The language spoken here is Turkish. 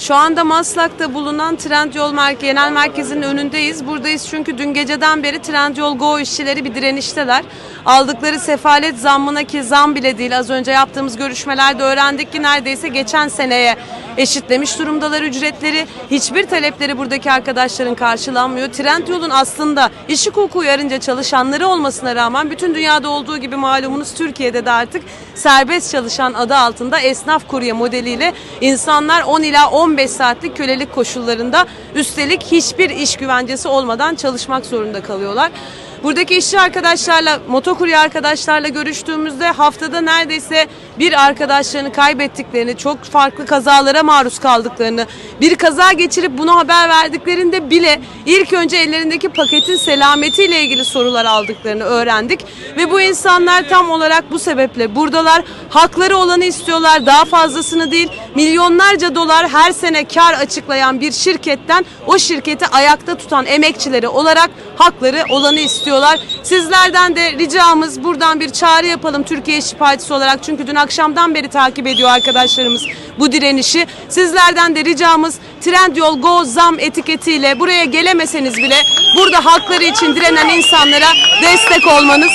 Şu anda Maslak'ta bulunan Trendyol Merke Genel Merkezi'nin önündeyiz. Buradayız çünkü dün geceden beri Trendyol Go işçileri bir direnişteler. Aldıkları sefalet zammına ki zam bile değil az önce yaptığımız görüşmelerde öğrendik ki neredeyse geçen seneye eşitlemiş durumdalar ücretleri. Hiçbir talepleri buradaki arkadaşların karşılanmıyor. Trendyol'un aslında iş hukuku uyarınca çalışanları olmasına rağmen bütün dünyada olduğu gibi malumunuz Türkiye'de de artık serbest çalışan adı altında esnaf kurye modeliyle insanlar 10 ila 15 saatlik kölelik koşullarında üstelik hiçbir iş güvencesi olmadan çalışmak zorunda kalıyorlar. Buradaki işçi arkadaşlarla, motokurye arkadaşlarla görüştüğümüzde haftada neredeyse bir arkadaşlarını kaybettiklerini, çok farklı kazalara maruz kaldıklarını, bir kaza geçirip bunu haber verdiklerinde bile ilk önce ellerindeki paketin selametiyle ilgili sorular aldıklarını öğrendik. Ve bu insanlar tam olarak bu sebeple buradalar. Hakları olanı istiyorlar, daha fazlasını değil. Milyonlarca dolar her sene kar açıklayan bir şirketten o şirketi ayakta tutan emekçileri olarak hakları olanı istiyorlar. Sizlerden de ricamız buradan bir çağrı yapalım Türkiye İşçi Partisi olarak. Çünkü dün akşamdan beri takip ediyor arkadaşlarımız bu direnişi. Sizlerden de ricamız Trendyol Go zam etiketiyle buraya gelemeseniz bile burada hakları için direnen insanlara destek olmanız.